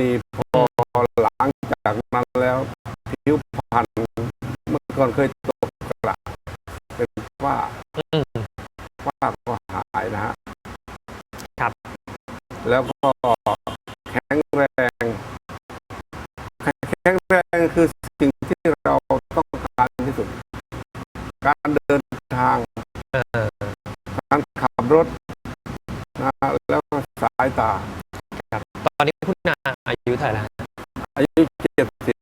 ณี ท่าไหร่แล้วอายุเจ็ดสิบ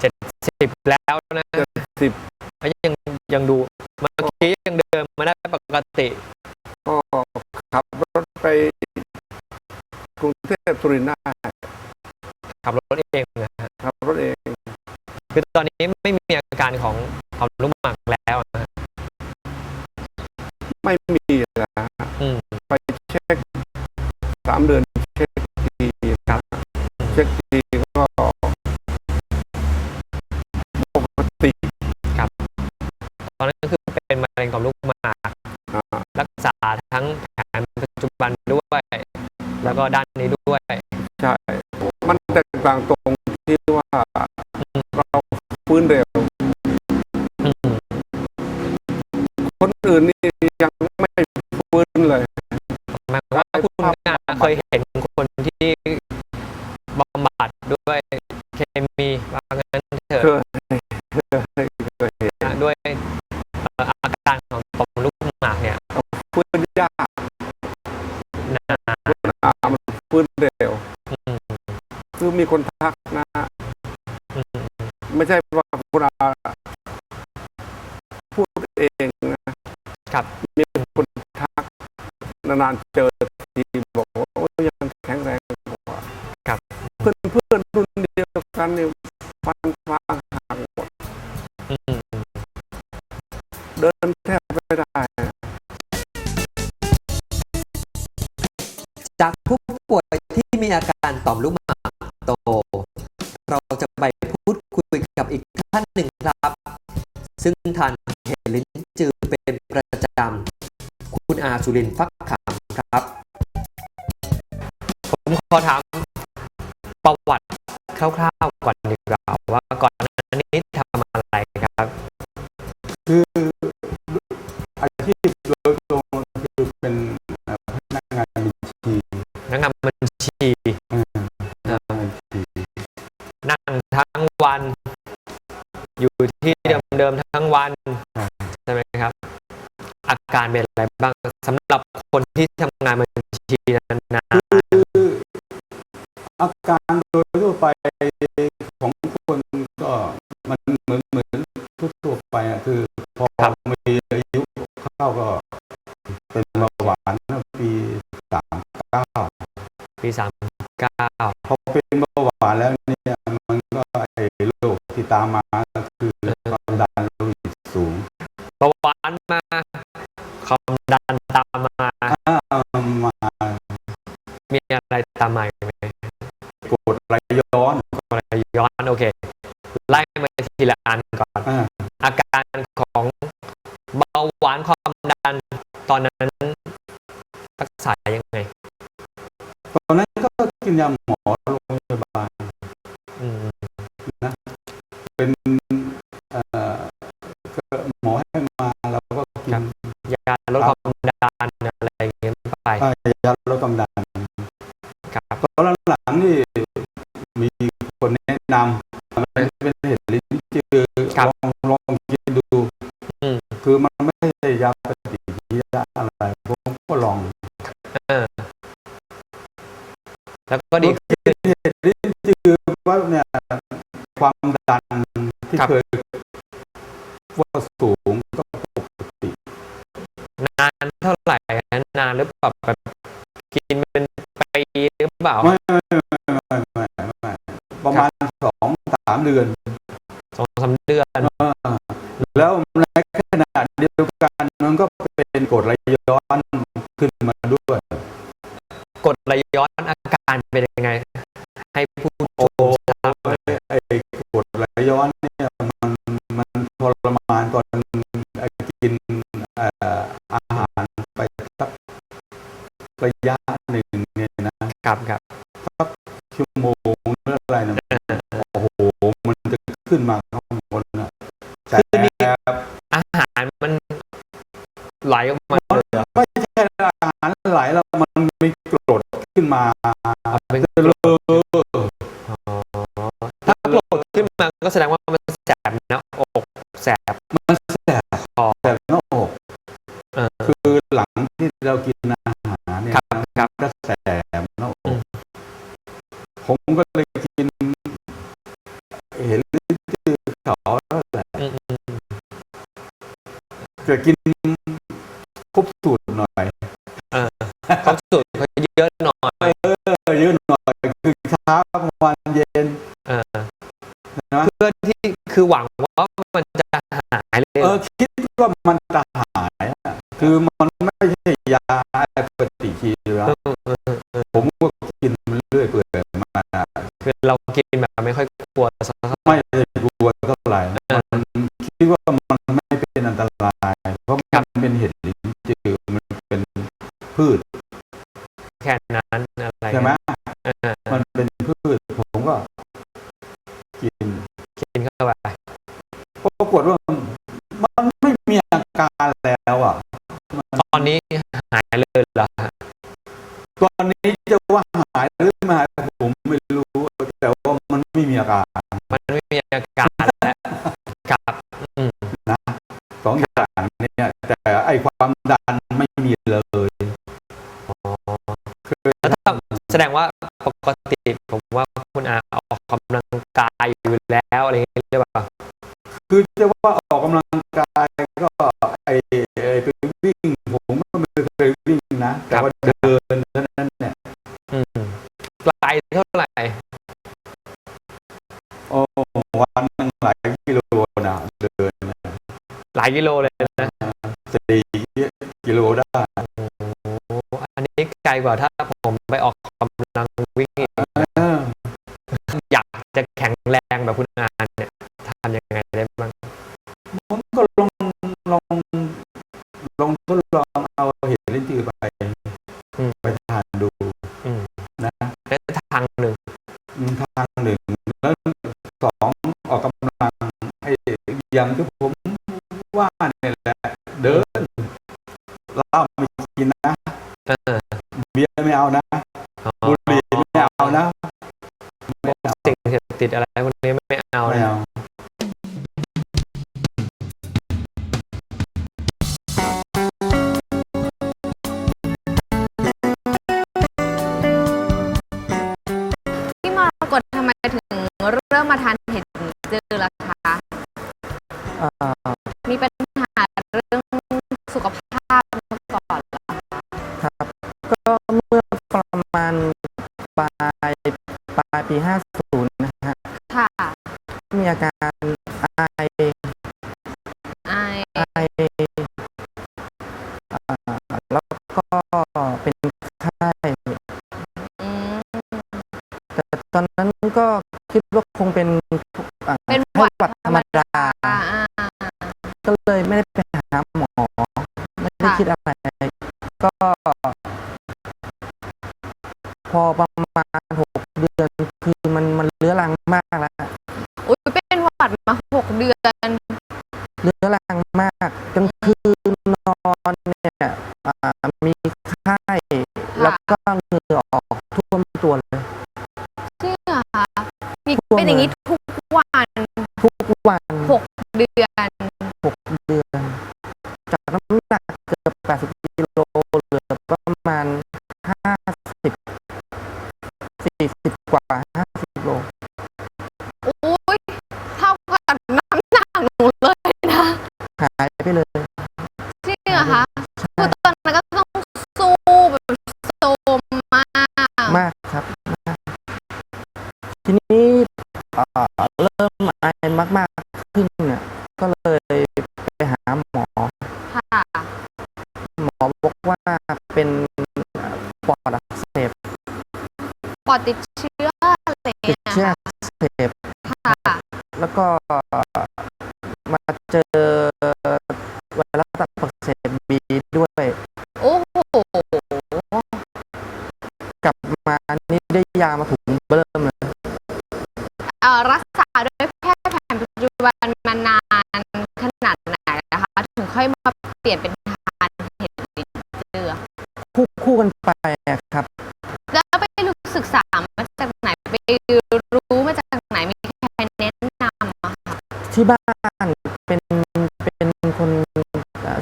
เจ็ดสิบแล้วนะเจ็ดสิบแล้วยังยังดูเมื่อกี้ยังเดินมาได้ปกติก็ขับรถไปกรุงเทพสุรินทร์ได้ขับรถเองนะฮะขับรถเอง คือตอนนี้ไม่มีอาการของความลุ่มหมากแล้วนะฮะไม่มีนะฮะอืมไปเช็คสามเดือน จจุบันด้วย แล้วก็ด้านนี้ด้วยใช่ มันแตกต่างตรงที่ว่าเราฟื้นเร็ว อืมคนอื่นนี่ยังไม่ฟื้นเลย หมายความว่าคุณนาเคยเห็นคนที่บำบัด คือมีคนทักนะอืมไม่ใช่ว่าคุณอาพูดเองนะครับมีคนทักนานๆเจอทีบอกว่าโอ้ยยังแข็งแรงกว่าครับเพื่อนเพื่อนรุ่นเดียวกันเนี่ยฟันฟ้าห่างหมดอืมเดินแทบไม่ได้ จากผู้ป่วยที่มีอาการต่อมลูกานหนึ่งครับ ซึ่งทานเห็ดลิ้นจือเป็นประจำคุณอาสุรินฟักขามครับ ผมขอถามประวัติคร่าว อยู่ที่เดิมๆทั้งวันใช่ไหมครับ อาการเป็นอะไรบ้างสำหรับคนที่ทำงานบัญชีนานคืออาการโดยทั่วไปของคนก็มันเหมือนเหมือนทั่วๆไปอะคือพอมีอายุเข้าก็ เป็นเบาหวานเมื่อปีสามเก้าๆปีสามเก้าพอเป็นเบาหวานแล้วเนี่ยมันก็ไอ้โรคที่ตามมา ยาหมอโรงพยาบาลนะเป็นหมอให้มาเราก็กินยาลดความดันอะไรอย่างเงี้ยไปยาลดความดันครับตอนหลังนี่มีคนแนะนำเป็นเห็ดลิ้นจือลองลองกินดู คือมัน แล้วก็ดีเห็ดลิ้นจือว่าเนี่ยความดันที่ครับ เคยว่าสูงก็ปกตินานเท่าไหร่นานหรือเปล่าแบบกินเป็นปีหรือเปล่า ไม่ไม่ไม่ไม่ไม่ไม่ประมาณสองสามเดือน การเป็นยังไง ให้ผู้ชโอ้มทราบไอ้กรดไหลย้อนเนี่ยมันมันทรมานตอนไอ้กินเอ่ออาหารไปสักระยะหนึ่งเนี่ยนะครับครับชั่วโมงหรืออะไรนะโอ้โหมันจะขึ้นมาข้างบนนะแต่คือนี่อาหารมันไหลออกมา รดขึ้นมาก็แสดงว่ามันแสบหน้าอกแสบมันแสบคอแสบหน้าอก เออ คือหลังที่เรากินอาหารเนี่ยครับครับมันก็แสบหน้าออืกมผมก็เลยกิน เห็นชื่อเขาแล้วแหละอืมอืมจะกินครบสูตรหน่อยเออเขาสูตรเขาเยอะหน่อยเออเยอะหน่อยคือเช้ากลางวันเย็นเออ นะเพื่อที่คือหวังว่ามันจะหายเลยเออคิดว่ามันจะหายอะคือมันไม่ใช่ยาปฏิชีวะเออเออเออผมก็กินมันเรื่อยเปื่อยมาคือเรากินแบบไม่ค่อยกลัวสักเท่าไหร่ไม่ได้กลัวเท่าไหร่มันคิดว่ามันไม่เป็นอันตรายเพราะมันเป็นเห็ดลิ้นจือมันเป็นพืช แค่นั้นอะไรใช่ไหม นนี้หายเลยเหรอฮะตอนนี้จะว่าหายหรือไม่หายผมไม่รู้แต่ว่ามันไม่มีอาการมันไม่มีอาการแล้วครับอืมนะสองอย่างเนี่ยแต่ไอ้ความดันไม่มีเลยคือแล้วถ้าแสดงว่าปกติผมว่าคุณอาออกกำลังกายอยู่แล้วอะไรอย่างเงี้ยหรือเปล่าคือจะว่าออกกำลังกายก็ไอ้ไอ้ไปวิ่งผมก็ไม่ เคยวิ่งนะแต่ว่าเดินเท่านั้นเนี่ยอืมไกลเท่าไหร่โอ้วันหนึงหลายกิโลนะเดินนะหลายกิโลเลยนะสี่กิโลได้โอ้อันนี้ไกลกว่าถ้าผมไปออกกำลังวิ่งอีกเอออยากจะแข็งแรงแบบคุณอาเนี่ อย่างที่ผมว่าเนี่ยแหละ เดินเหล้าไม่กินนะเออเบียร์ไม่เอานะอ๋อบุหรี่ไม่เอานะไม่เอาสิ่งเสพติดอะไรพวกนี้ไม่ ก็เป็นไข้แต่ตอนนั้นก็คิดว่าคงเป็นเป็นหวัดธรรมดา ก็เลยไม่ได้ไปหาหมอ ไม่ได้คิดอะไร ก็ พอประมาณหกเดือน คือมันมันเรื้อรังมากแล้ว อุ้ยเป็นหวัดมาหกเดือนเรื้อรัง มีไข้แล้วก็เหงื่อออกท่วมตัวเลย จริงเหรอคะมีทั่วเป็นอย่างนี้เลยทุกวันทุกวันหกเดือ ปอดติดเชื้ออะไรอย่างติเงี้ดยเชื้อค่ะอักเสบค่ะ แล้วก็มาเจอไวรัสตับอักเสบบีด้วย โอ้โห กลับมานี่ได้ยามาถุ รู้มาจากไหนมีใครแนะนำอะคะที่บ้านเป็นเป็นคนเอ่อ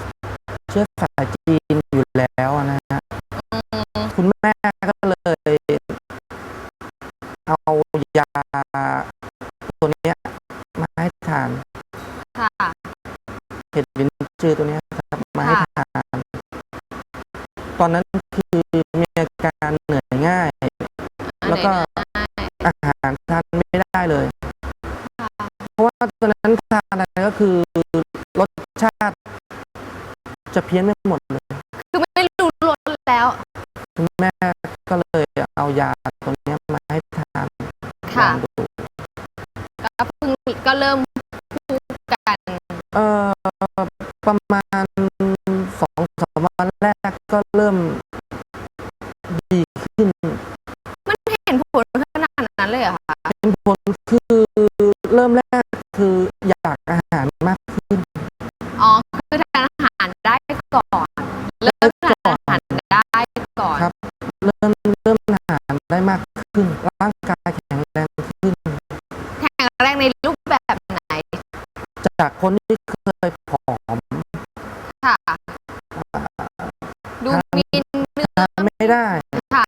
เชื้อสายจีนอยู่แล้วอะนะฮะ อืมคุณแม่ก็เลยเอายาตัวเนี้ยมาให้ทานค่ะ เห็ดลิ้นจือตัวเนี้ยครับมาให้ทาน ตอนนั้น คือรสชาติ จะเพี้ยนไปหมดเลยคือไม่รู้รสแล้ว คุณแม่ก็เลยเอายาตัวเนี้ยมาให้ทานลค่ะองดูก็เพิ่งก็เริ่มพูดกัน เอ่อประมา คนที่เคยผอมค่ะ ดูมีเนื้อทานไม่ได้ค่ะ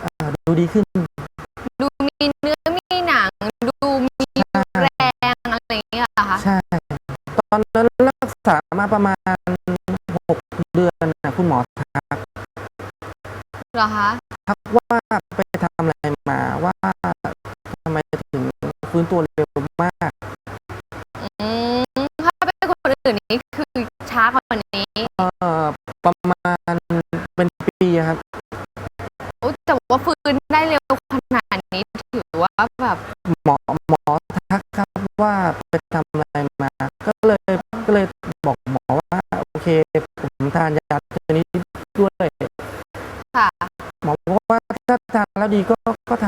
เอ่อดูดีขึ้น ดูมีเนื้อมีหนัง ดูมีแรงอะไรอย่างเงี้ยเหรอคะใช่ ตอนนั้นรักษามาประมาณหกเดือนนะคุณหมอทักเหรอคะทักว่าไปทำอะไรมาว่าทำไมถึงฟื้นตัวเร็วม ป็นปีอะครับโอ้แต่ว่าฟื้นได้เร็วขนาดนี้ถือว่าแบบหมอหมอทักครับว่าไปทำอะไรมา ก็เลยก็เลยบอกหมอว่าโอเคผมทานยาตัวนี้ด้วยค่ะหมอบอกว่าถ้าทานแล้วดีก็ก็ท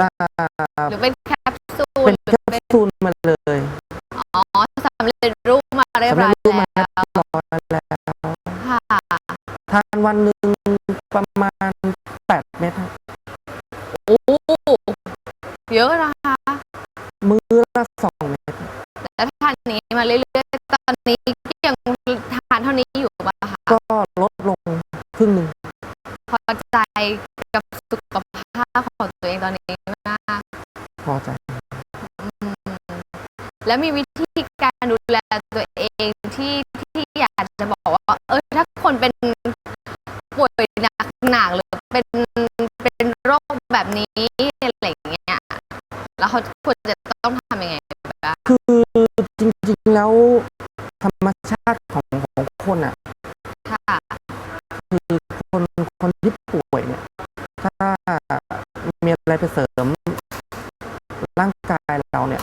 ออ่าหรือเป็นแคปซูลเป็นหรืแคอปเป็นซูลมาเลยอ๋อสำเร็จรูปมาเรียบสำเร็ร้อจยรูปมาแล้วเรียบร้อยแล้วค่ะทานวันหนึ่งประมาณแปดเม็ดครับโอ้เยอะนะคะมื้อละสองเม็ดแล้วทานนี้มาเรื่อยๆตอนนี้ยังทานเท่านี้อยู่ป่ะคะก็ลดลงครึ่งหนึ่ง พอใจกับสุขภาพของตัวเองตอนนี้ แล้วมีวิธีการดูแลตัวเองที่ที่อยากจะบอกว่า เออถ้าคนเป็นป่วยหนักหนักหรือเป็นเป็นโรคแบบนี้อะไรอย่างเงี้ยแล้วเขาควรจะต้องทำยังไงบ้างคือจริงๆแล้วธรรมชาติของของคนอะค่ะคือคนคนที่ป่วยเนี่ยถ้ามีอะไรไปเสริมร่างกายเราเนี่ย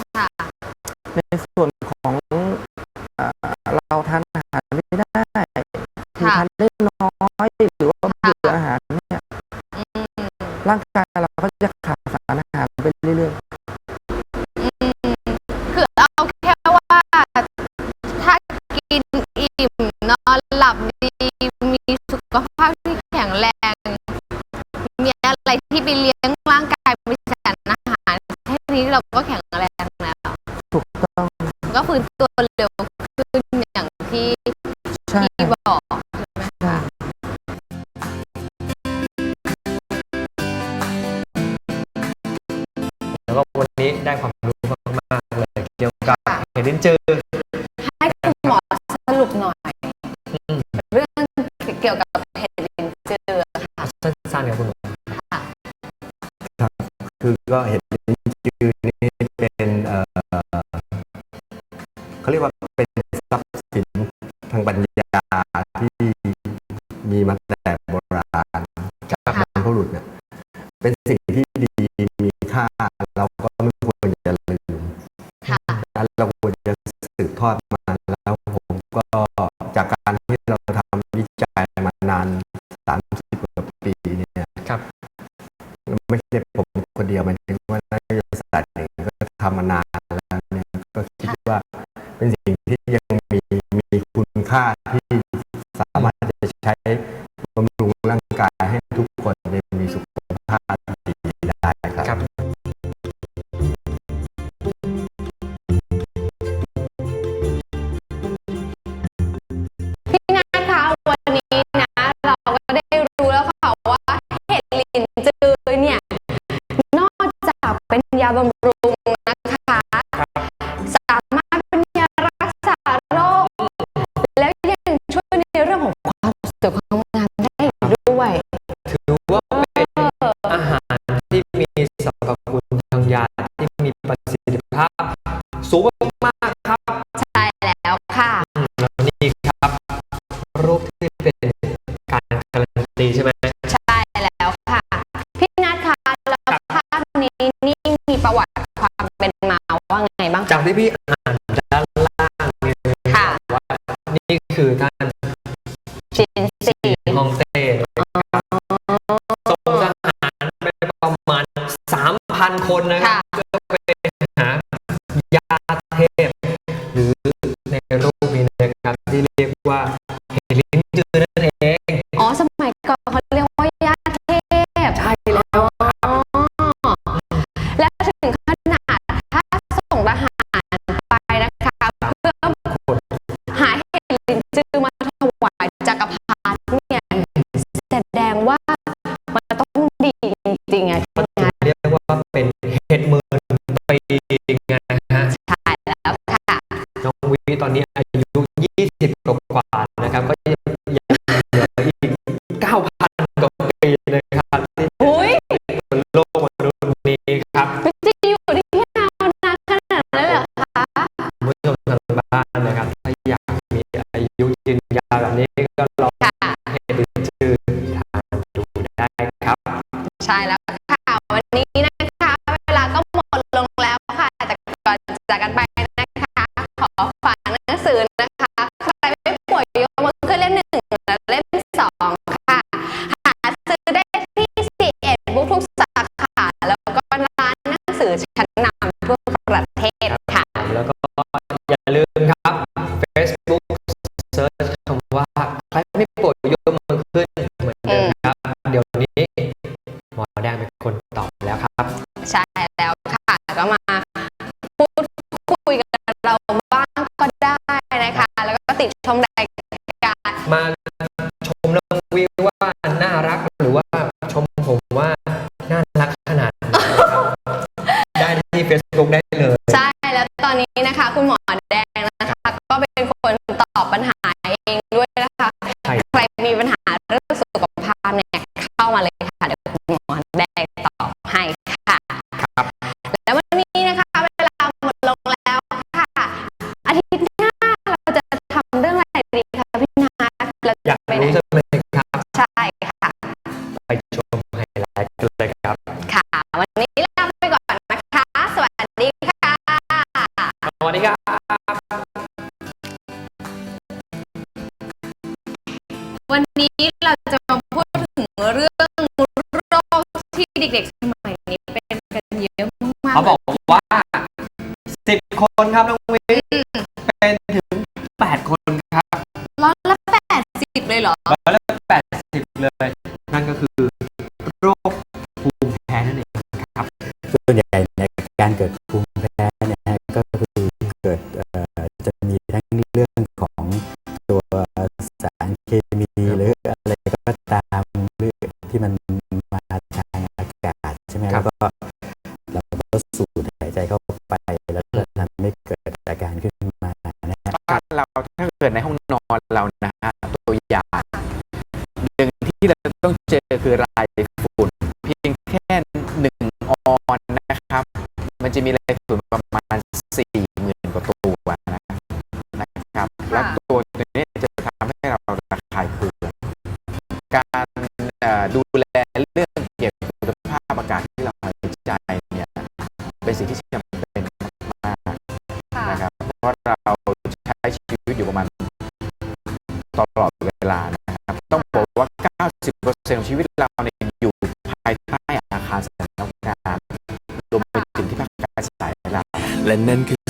เห็ดลิ้นจือให้คุณหมอสรุปหน่อย อืม เรื่องเกี่ยวกับเห็ดลินจือค่ะสั้นๆกับคุณหมอ คือก็เห็น อดมาแล้วผมก็จากการที่เราทำวิจัยมานาน 30กว่าปีเนี่ยครับไม่ใช่ผมคนเดียวมันถึงว่านักวิทยาศาสตร์หนึ่งก็ทำมานานแล้วเนี่ยก็คิดว่าเป็นสิ่งที่ยังมีมีคุณค่าที่สามารถจะใช้บำรุงร่างกายให้ทุกคนได้มีสุข สรรพคุณทางยาที่มีประสิทธิภาพ สูงมากครับใช่แล้วค่ะนี่ครับรูปที่เป็นการการันตีใช่ไหมใช่แล้วค่ะ พี่นัทคะแล้วภาพนี้นี่มีประวัติความเป็นมาว่าไงบ้างจากที่พี่ คนนะ ตอนนี้ เด็กๆสมัยนี้เป็นกันเยอะมากเขาบอกว่าสิบคนครับน้องวินเป็นถึงแปดคนครับร้อยละแปดสิบเลยเหรอร้อยละแปดสิบเลย นั่นก็คือ และนั่นคือ